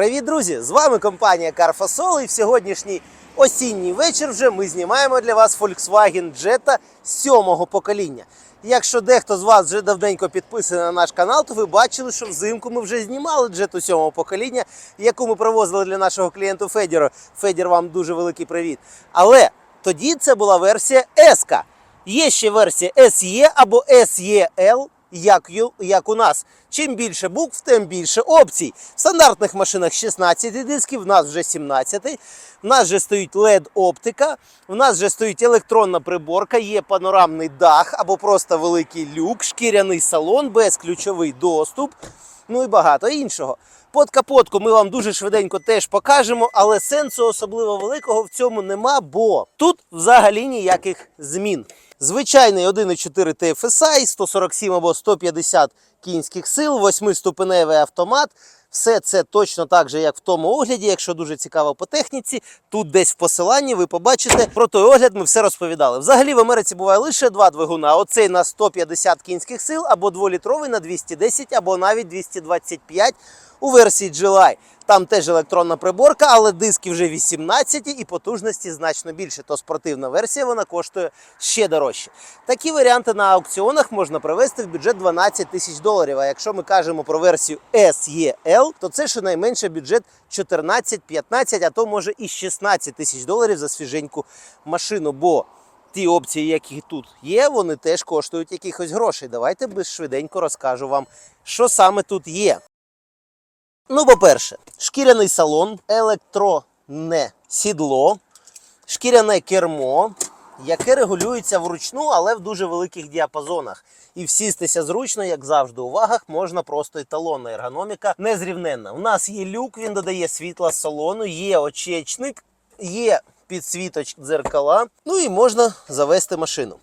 Привіт, друзі! З вами компанія Carfasol і в сьогоднішній осінній вечір вже ми знімаємо для вас Volkswagen Jetta сьомого покоління. Якщо дехто з вас вже давненько підписаний на наш канал, то ви бачили, що взимку ми вже знімали Jetta сьомого покоління, яку ми привозили для нашого клієнту Федіра. Федір, вам дуже великий привіт. Але тоді це була версія S. Є ще версія SE або SEL, як, як у нас. Чим більше букв, тим більше опцій. В стандартних машинах 16 дисків, в нас вже 17. В нас вже стоїть LED-оптика, в нас вже стоїть електронна приборка, є панорамний дах або просто великий люк, шкіряний салон, безключовий доступ, ну і багато іншого. Под капотку ми вам дуже швиденько теж покажемо, але сенсу особливо великого в цьому нема, бо тут взагалі ніяких змін. Звичайний 1,4 TFSI, 147 або 150 кінських сил, 8-ступеневий автомат. Все це точно так же, як в тому огляді. Якщо дуже цікаво по техніці, тут десь в посиланні ви побачите про той огляд. Ми все розповідали. Взагалі в Америці буває лише два двигуна: оцей на 150 кінських сил, або дволітровий на 210, або навіть 225 у версії GLI. Там теж електронна приборка, але диски вже 18 і потужності значно більше. То спортивна версія вона коштує ще дорожче. Такі варіанти на аукціонах можна привести в бюджет 12 тисяч доларів. А якщо ми кажемо про версію SEL, то це щонайменше бюджет 14-15, а то може і 16 тисяч доларів за свіженьку машину. Бо ті опції, які тут є, вони теж коштують якихось грошей. Давайте швиденько розкажу вам, що саме тут є. Ну, по-перше, шкіряний салон, електронне сідло, шкіряне кермо, яке регулюється вручну, але в дуже великих діапазонах. І всістися зручно, як завжди, у вагах можна просто еталонна ергономіка незрівненна. У нас є люк, він додає світла з салону, є очечник, є підсвіточ дзеркала. Ну і можна завести машину.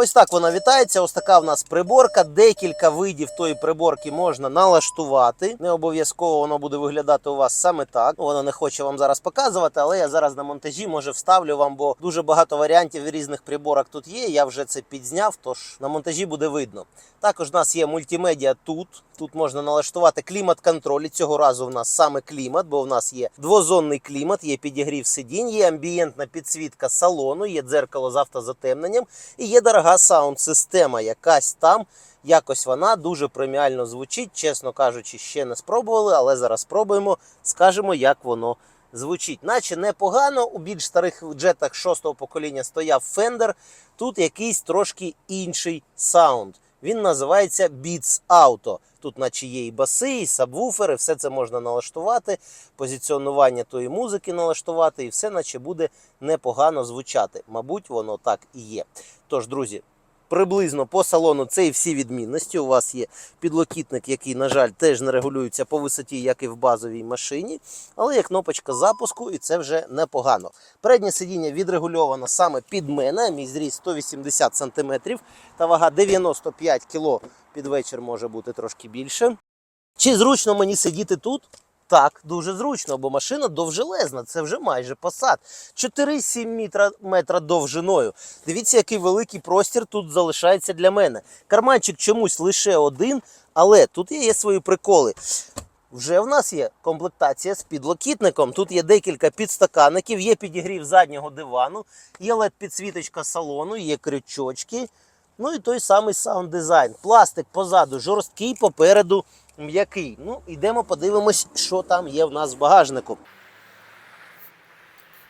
Ось так вона вітається. Ось така в нас приборка. Декілька видів тої приборки можна налаштувати. Не обов'язково воно буде виглядати у вас саме так. Вона Воно не хоче вам зараз показувати, але я зараз на монтажі може вставлю вам, бо дуже багато варіантів різних приборок тут є. Я вже це підзняв, тож на монтажі буде видно. Також у нас є мультимедіа тут. Тут можна налаштувати клімат-контроль. І Цього разу в нас саме клімат, бо в нас є двозонний клімат, є підігрів сидінь, є амбієнтна підсвітка салону, є дзеркало з автозатемненням і є дорога саунд-система. Якась там якось вона дуже преміально звучить. Чесно кажучи, ще не спробували, але зараз спробуємо. Скажемо, як воно звучить. Наче непогано. У більш старих джетах шостого покоління стояв Fender. Тут якийсь трошки інший саунд. Він називається Beats Auto. Тут, наче є і баси, і сабвуфери, все це можна налаштувати, позиціонування тої музики налаштувати, і все, наче буде непогано звучати. Мабуть, воно так і є. Тож, друзі, приблизно по салону це і всі відмінності. У вас є підлокітник, який, на жаль, теж не регулюється по висоті, як і в базовій машині, але є кнопочка запуску, і це вже непогано. Переднє сидіння відрегульовано саме під мене. Мій зріст 180 см та вага 95 кг. Під вечір може бути трошки більше. Чи зручно мені сидіти тут? Так, дуже зручно, бо машина довжелезна, це вже майже посад. 4,7 метра, довжиною. Дивіться, який великий простір тут залишається для мене. Карманчик чомусь лише один, але тут є свої приколи. Вже в нас є комплектація з підлокітником. Тут є декілька підстаканників, є підігрів заднього дивану, є led підсвіточка салону, є крючочки. Ну і той самий саунд дизайн. Пластик позаду жорсткий, попереду м'який. Ну, йдемо подивимось, що там є в нас в багажнику.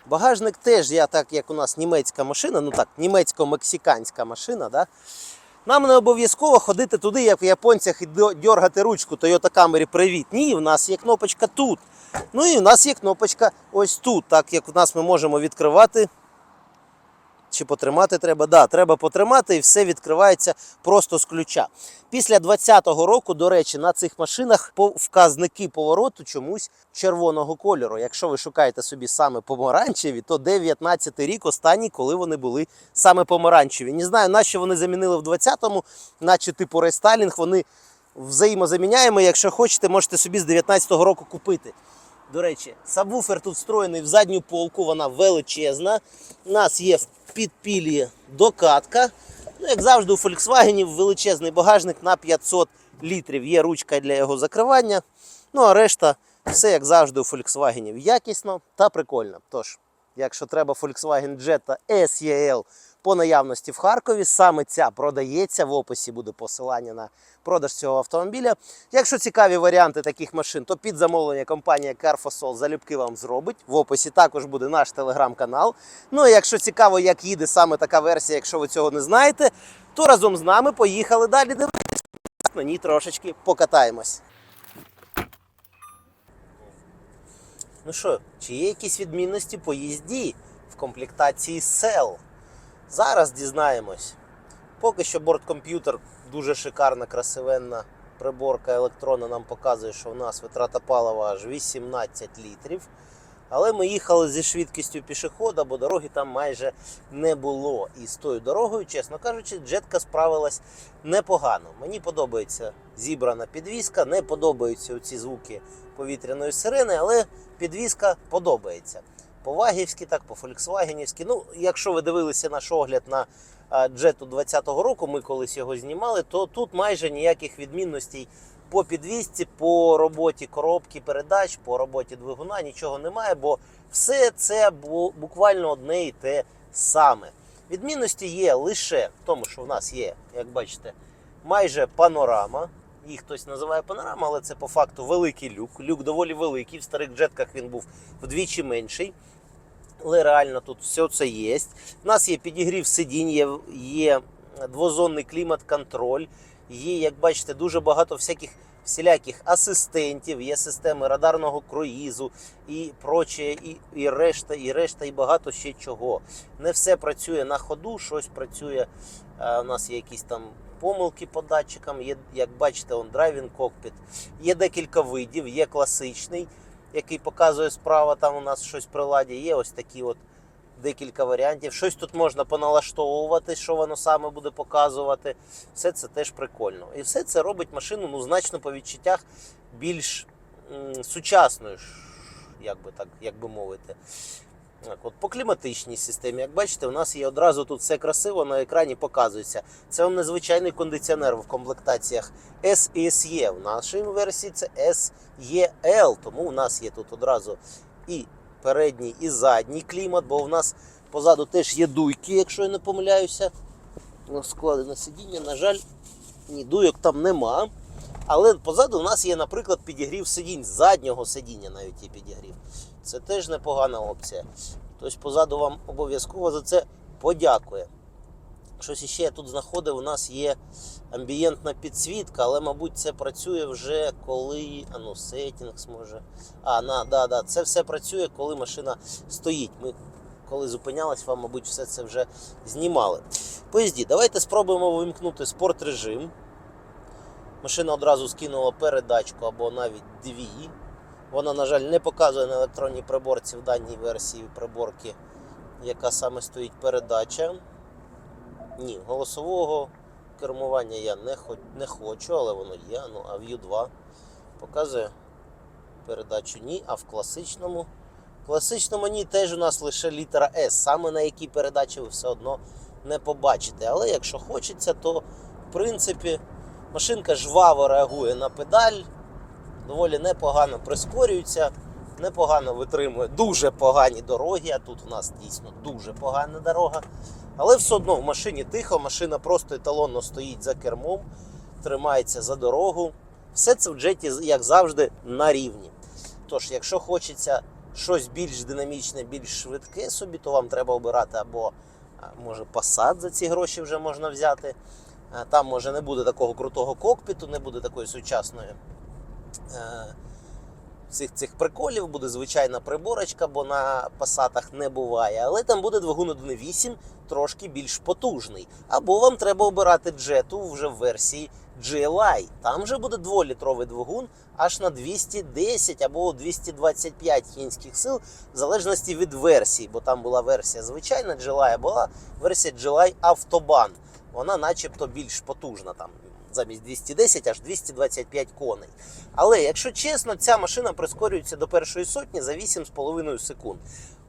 Багажник теж, я так як у нас німецька машина, ну так, німецько-мексиканська машина, да? Нам не обов'язково ходити туди, як в японцях, і дьоргати ручку Toyota Camry Привіт. Ні, в нас є кнопочка тут. Ну і в нас є кнопочка ось тут, так як в нас ми можемо відкривати. Чи потримати треба? Да, треба потримати і все відкривається просто з ключа. Після 2020 року, до речі, на цих машинах вказники повороту чомусь червоного кольору. Якщо ви шукаєте собі саме помаранчеві, то 19 рік останній, коли вони були саме помаранчеві. Не знаю, на що вони замінили в 20-му, наче типу рестайлінг, вони взаємозаміняємо. Якщо хочете, можете собі з 19-го року купити. До речі, сабвуфер тут встроєний в задню полку, вона величезна. У нас є в підпілі докатка. Ну, як завжди, у Volkswagen величезний багажник на 500 літрів. Є ручка для його закривання. Ну а решта Все, як завжди, у Volkswagen якісно та прикольно. Тож, якщо треба Volkswagen Jetta SEL по наявності в Харкові, саме ця продається. В описі буде посилання на продаж цього автомобіля. Якщо цікаві варіанти таких машин, то під замовлення компанія Carfosol залюбки вам зробить. В описі також буде наш телеграм-канал. Ну і якщо цікаво, як їде саме така версія, якщо ви цього не знаєте, то разом з нами поїхали далі дивитися. На ній трошечки покатаємось. Ну що, чи є якісь відмінності по їзді в комплектації Cell? Зараз дізнаємось. Поки що борткомп'ютер дуже шикарна, красивенна приборка електронна нам показує, що в нас витрата палива аж 18 літрів. Але ми їхали зі швидкістю пішохода, бо дороги там майже не було. І з тою дорогою, чесно кажучи, джетка справилась непогано. Мені подобається зібрана підвізка, не подобаються ці звуки повітряної сирени, але підвізка подобається. По Вагівськи, так, по Фольксвагенівськи. Ну, якщо ви дивилися наш огляд на джету 20-го року, ми колись його знімали, то тут майже ніяких відмінностей по підвізці, по роботі коробки передач, по роботі двигуна нічого немає, бо все це бу- буквально одне і те саме. Відмінності є лише в тому, що в нас є, як бачите, майже панорама. Їх хтось називає панорама, але це по факту великий люк. Люк доволі великий. В старих джетках він був вдвічі менший. Але реально тут все це є. У нас є підігрів сидінь, є, є двозонний клімат-контроль, є, як бачите, дуже багато всяких всіляких асистентів, є системи радарного круїзу і проче, і, і решта, і решта, і багато ще чого. Не все працює на ходу, щось працює. е, У нас є якісь там помилки по датчикам, є, як бачите, он драйвінг кокпіт. Є декілька видів, є класичний, який показує справа, там у нас щось при ладі. Є ось такі от декілька варіантів. Щось тут можна поналаштовувати, що воно саме буде показувати. Все це теж прикольно. І все це робить машину ну, значно по відчуттях більш м, сучасною, як би так, як би мовити. Так, от по кліматичній системі, як бачите, у нас є одразу тут все красиво на екрані показується. Це вам незвичайний кондиціонер в комплектаціях S і SE. В нашій версії це SEL, тому у нас є тут одразу і передній, і задній клімат, бо в нас позаду теж є дуйки, якщо я не помиляюся. Складене сидіння, на жаль, ні, дуйок там нема. Але позаду у нас є, наприклад, підігрів сидінь, заднього сидіння навіть є підігрів. Це теж непогана опція. Тобто позаду вам обов'язково за це подякує. Щось іще я тут знаходив, у нас є амбієнтна підсвітка, але, мабуть, це працює вже коли. А ну, сеттінгс може. А, на, да, да, це все працює, коли машина стоїть. Ми коли зупинялись, вам, мабуть, все це вже знімали. Поїзді, давайте спробуємо вимкнути спорт режим. Машина одразу скинула передачку або навіть дві. Вона, на жаль, не показує на електронній приборці в даній версії приборки, яка саме стоїть передача. Ні, голосового кермування я не, хо- не хочу, але воно є. Ну, а View 2 показує передачу ні, а в класичному. В класичному ні теж у нас лише літера S, саме на якій передачі ви все одно не побачите. Але якщо хочеться, то в принципі машинка жваво реагує на педаль, доволі непогано прискорюється, непогано витримує дуже погані дороги. А тут у нас дійсно дуже погана дорога. Але все одно в машині тихо, машина просто еталонно стоїть за кермом, тримається за дорогу. Все це в джеті, як завжди, на рівні. Тож, якщо хочеться щось більш динамічне, більш швидке собі, то вам треба обирати або може Passat за ці гроші вже можна взяти. Там може не буде такого крутого кокпіту, не буде такої сучасної е, цих, приколів, буде звичайна приборочка, бо на пасатах не буває. Але там буде двигун 1.8 трошки більш потужний. Або вам треба обирати джету вже в версії GLI. Там вже буде 2-літровий двигун аж на 210 або 225 кінських сил, в залежності від версії, бо там була версія звичайна GLI, а була версія GLI Автобан. Вона начебто більш потужна там. Замість 210 аж 225 коней. Але якщо чесно, ця машина прискорюється до першої сотні за 8,5 секунд.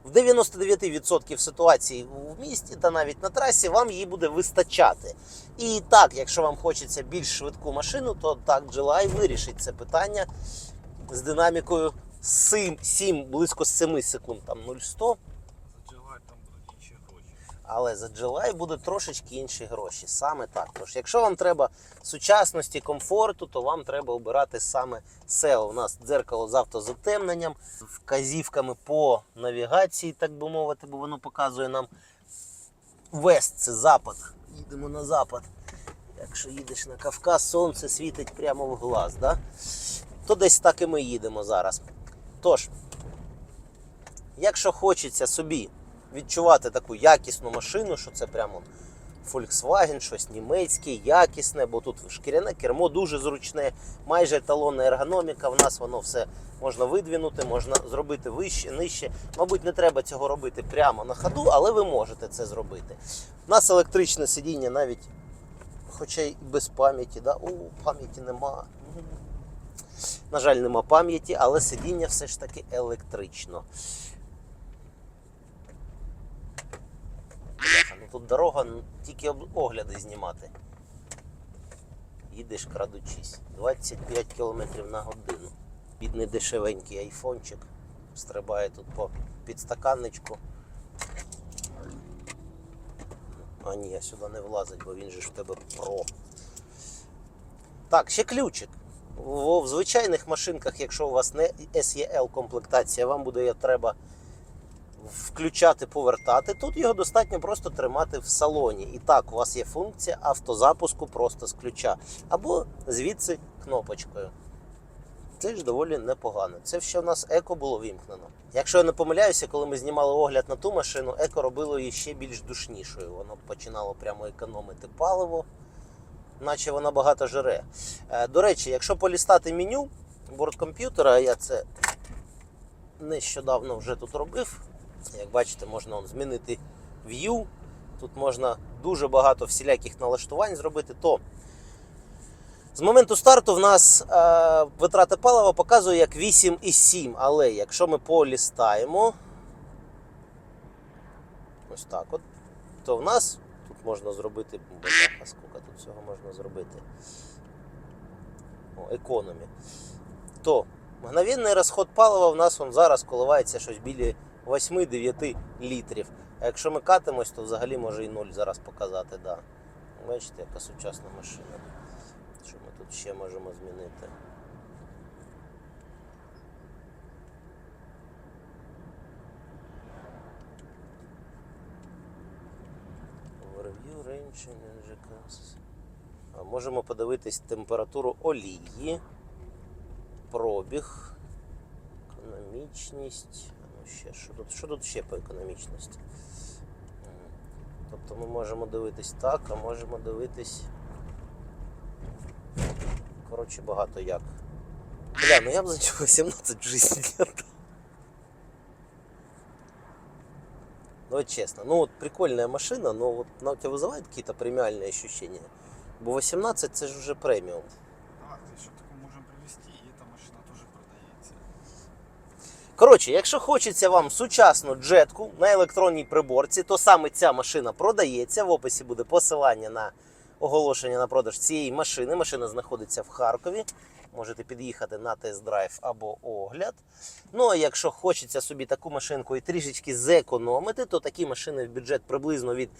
В 99% ситуацій в місті та навіть на трасі вам її буде вистачати. І так, якщо вам хочеться більш швидку машину, то так GLI вирішить це питання. з динамікою 7, 7 близько 7 секунд, там 0,100. Заджигати там будуть інші гроші. Але за Джелай буде трошечки інші гроші. Саме так. Тож, якщо вам треба сучасності, комфорту, то вам треба обирати саме SEO. У нас дзеркало з автозатемненням, з вказівками по навігації, так би мовити, бо воно показує нам вест, це запад. Їдемо на запад. Якщо їдеш на Кавказ, сонце світить прямо в глаз, да? то десь так і ми їдемо зараз. Тож, якщо хочеться собі відчувати таку якісну машину, що це прямо Volkswagen, щось німецьке, якісне, бо тут шкіряне кермо дуже зручне, майже еталонна ергономіка. В нас воно все можна видвинути, можна зробити вище, нижче. Мабуть, не треба цього робити прямо на ходу, але ви можете це зробити. У нас електричне сидіння навіть, хоча й без пам'яті, да? О, пам'яті нема. На жаль, нема пам'яті, але сидіння все ж таки електрично. Бляха, ну тут дорога ну, тільки огляди знімати. Їдеш крадучись. 25 км на годину. Бідний дешевенький айфончик. Стрибає тут по підстаканничку. А ні, я сюди не влазить, бо він же ж в тебе про. Так, ще ключик. В, звичайних машинках, якщо у вас не SEL комплектація, вам буде треба включати, повертати. Тут його достатньо просто тримати в салоні. І так, у вас є функція автозапуску просто з ключа. Або звідси кнопочкою. Це ж доволі непогано. Це ще в нас еко було вімкнено. Якщо я не помиляюся, коли ми знімали огляд на ту машину, еко робило її ще більш душнішою. Воно починало прямо економити паливо, наче вона багато жире. Е, До речі, якщо полістати меню борткомп'ютера, я це нещодавно вже тут робив. Як бачите, можна он, змінити view. Тут можна дуже багато всіляких налаштувань зробити. То з моменту старту в нас е, витрата палива показує як 8,7. Але якщо ми полістаємо, ось так от, то в нас тут можна зробити. Бляха, скільки тут всього можна зробити. О, економі. То мгновенний розход палива в нас он зараз коливається щось біля 8-9 літрів. А якщо ми катимось, то взагалі може і 0 зараз показати. Да. Бачите, яка сучасна машина. Що ми тут ще можемо змінити? Overview, range, energy. Можемо подивитись температуру олії, пробіг, економічність А Ну, ще, що, тут, що тут ще по економічності? М. Тобто ми можемо дивитись так, а можемо дивитись. Коротше, багато як. Бля, ну я б за нього 17 в житті не отдал. Ну вот честно, ну вот прикольная машина, но вот она у тебя вызывает какие-то премиальные ощущения? Бо 18 це ж вже преміум. Так, ти що таку Коротше, якщо хочеться вам сучасну джетку на електронній приборці, то саме ця машина продається. В описі буде посилання на оголошення на продаж цієї машини. Машина знаходиться в Харкові. Можете під'їхати на тест-драйв або огляд. Ну а якщо хочеться собі таку машинку і трішечки зекономити, то такі машини в бюджет приблизно від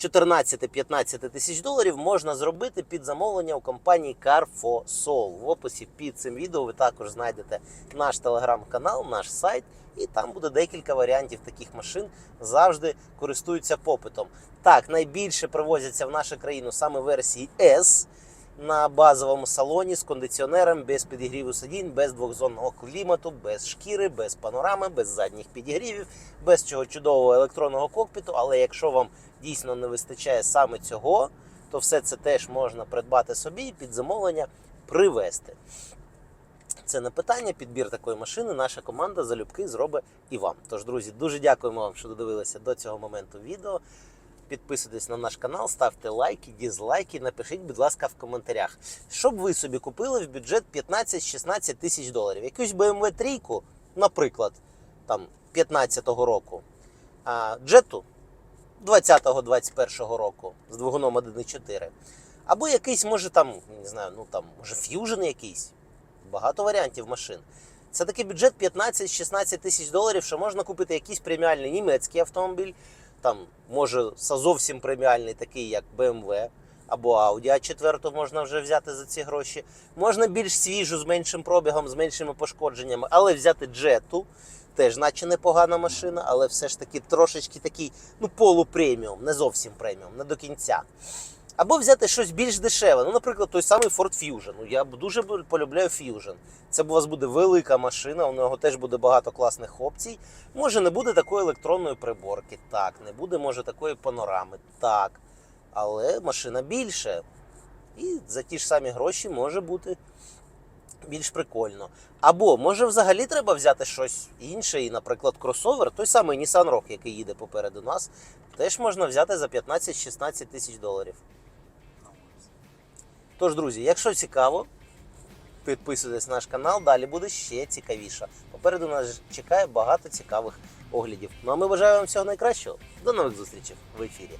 14-15 тисяч доларів можна зробити під замовлення у компанії CarFosol. В описі під цим відео ви також знайдете наш телеграм-канал, наш сайт, і там буде декілька варіантів таких машин. Завжди користуються попитом. Так, найбільше привозяться в нашу країну саме версії S на базовому салоні з кондиціонером, без підігріву сидінь, без двохзонного клімату, без шкіри, без панорами, без задніх підігрівів, без цього чудового електронного кокпіту. Але якщо вам дійсно не вистачає саме цього, то все це теж можна придбати собі і під замовлення привезти. Це не питання, підбір такої машини. Наша команда залюбки зробить і вам. Тож, друзі, дуже дякуємо вам, що додивилися до цього моменту відео. Підписуйтесь на наш канал, ставте лайки, дізлайки, напишіть, будь ласка, в коментарях. Що б ви собі купили в бюджет 15-16 тисяч доларів? Якусь BMW 3, наприклад, там 15-го року, а, джету 20-21 року з двигуном 1.4. Або якийсь, може, там, не знаю, ну там, може, ф'южн якийсь. багато варіантів машин. Це такий бюджет 15-16 тисяч доларів, що можна купити якийсь преміальний німецький автомобіль, там може зовсім преміальний, такий як BMW або Audi А4 можна вже взяти за ці гроші. Можна більш свіжу, з меншим пробігом, з меншими пошкодженнями, але взяти джету. Теж, наче непогана машина, але все ж таки трошечки такий, ну, полупреміум, не зовсім преміум, не до кінця. Або взяти щось більш дешеве. Ну, наприклад, той самий Ford Fusion. Ну, я дуже полюбляю Fusion. Це у вас буде велика машина, у нього теж буде багато класних опцій. Може, не буде такої електронної приборки, так, не буде, може, такої панорами, так. Але машина більше. І за ті ж самі гроші може бути більш прикольно. Або може взагалі треба взяти щось інше, і, наприклад, кросовер, той самий Nissan Rogue, який їде попереду нас, теж можна взяти за 15-16 тисяч доларів. Тож, друзі, якщо цікаво, підписуйтесь на наш канал, далі буде ще цікавіше. Попереду нас чекає багато цікавих оглядів. Ну а ми бажаємо вам всього найкращого. До нових зустрічей в ефірі.